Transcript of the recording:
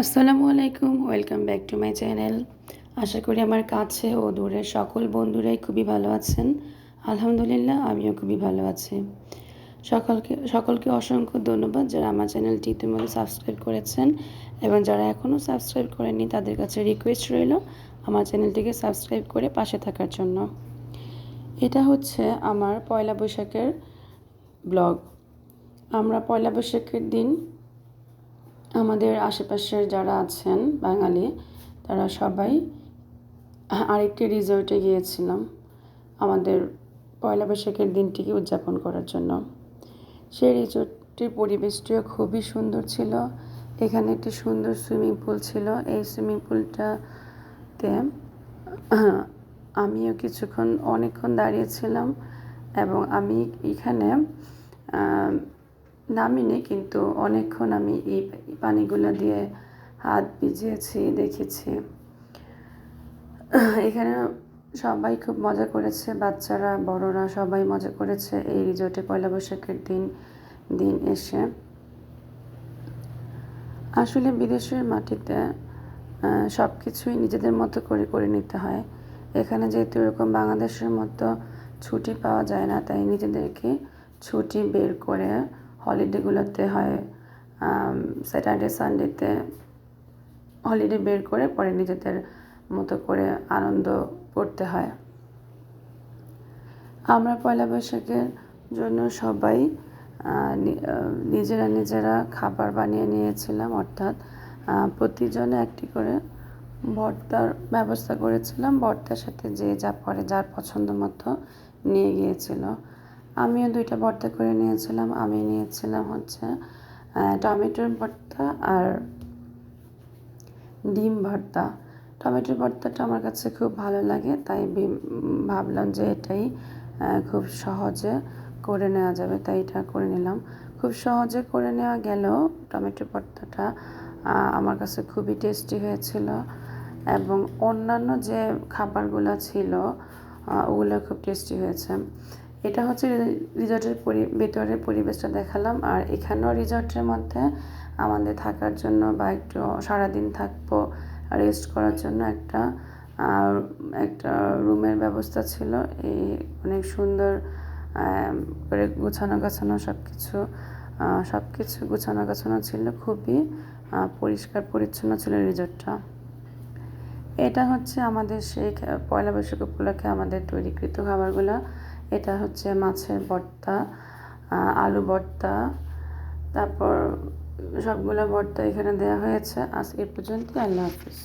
আসসালামু আলাইকুম, welcome back to my channel. আশা করি আমার কাছে ও দূরের সকল বন্ধুরাই খুবই ভালো আছেন। আলহামদুলিল্লাহ, আমিও খুবই ভালো আছি। সকলকে সকলকে অসংখ্য ধন্যবাদ যারা আমার চ্যানেলটি ইতিমধ্যে সাবস্ক্রাইব করেছেন এবং যারা এখনও সাবস্ক্রাইব করেননি, তাদের কাছে রিকোয়েস্ট রইল আমার চ্যানেলটিকে সাবস্ক্রাইব করে পাশে থাকার জন্য। এটা হচ্ছে আমার পয়লা বৈশাখের ব্লগ। আমরা পয়লা বৈশাখের দিন আমাদের আশেপাশের যারা আছেন বাঙালি, তারা সবাই আরেকটি রিসোর্টে গিয়েছিলাম আমাদের পয়লা বৈশাখের দিনটিকে উদযাপন করার জন্য। সেই রিসোর্টটির পরিবেশটিও খুবই সুন্দর ছিল। এখানে একটি সুন্দর সুইমিং পুল ছিল। এই সুইমিং পুলটাতে আমিও কিছুক্ষণ, অনেকক্ষণ দাঁড়িয়েছিলাম এবং আমি এখানে নামিনি কিন্তু অনেকক্ষণ আমি এই পানিগুলো দিয়ে হাত ভিজিয়েছি, দেখেছি। এখানে সবাই খুব মজা করেছে, বাচ্চারা, বড়রা সবাই মজা করেছে এই রিজোর্টে পয়লা বৈশাখের দিন দিন এসে। আসলে বিদেশের মাটিতে সব কিছুই নিজেদের মতো করে করে নিতে হয়। এখানে যেহেতু এরকম বাংলাদেশের মতো ছুটি পাওয়া যায় না, তাই নিজেদেরকে ছুটি বের করে হলিডেগুলোতে হয় স্যাটারডে সানডেতে হলিডে বের করে পরে নিজেদের মতো করে আনন্দ করতে হয়। আমরা পয়লা বৈশাখের জন্য সবাই নিজেরা নিজেরা খাবার বানিয়ে নিয়েছিলাম, অর্থাৎ প্রতিজনে একটি করে ভর্তার ব্যবস্থা করেছিলাম। ভর্তার সাথে যে যা পরে যার পছন্দ মতো নিয়ে গিয়েছিল। আমিও দুইটা ভর্তা করে নিয়েছিলাম, আমি নিয়েছিলাম হচ্ছে টমেটোর ভর্তা আর ডিম ভর্তা। টমেটোর ভর্তাটা আমার কাছে খুব ভালো লাগে, তাই ভাবলাম যে এটাই খুব সহজে করে নেওয়া যাবে, তাই এটা করে নিলাম। খুব সহজে করে নেওয়া গেলেও টমেটো ভর্তাটা আমার কাছে খুবই টেস্টি হয়েছিল এবং অন্যান্য যে খাবারগুলো ছিল ওগুলো খুব টেস্টি হয়েছে। এটা হচ্ছে রিসর্টের পরি, ভেতরের পরিবেশটা দেখালাম। আর এখানেও রিসর্টের মধ্যে আমাদের থাকার জন্য বা একটু সারাদিন থাকব, রেস্ট করার জন্য একটা একটা রুমের ব্যবস্থা ছিল। এই অনেক সুন্দর করে গুছানো গাছানো সব কিছু সব কিছু গুছানো গাছানো ছিল। খুবই পরিষ্কার পরিচ্ছন্ন ছিল রিসর্টটা। এটা হচ্ছে আমাদের সেই পয়লা বৈশাখ উপলক্ষে আমাদের তৈরিকৃত খাবারগুলো। এটা হচ্ছে মাছের ভর্তা আলু ভর্তা তারপর সবগুলো ভর্তা এখানে দেওয়া হয়েছে। আজকে পর্যন্ত আল্লাহ হাফিজ।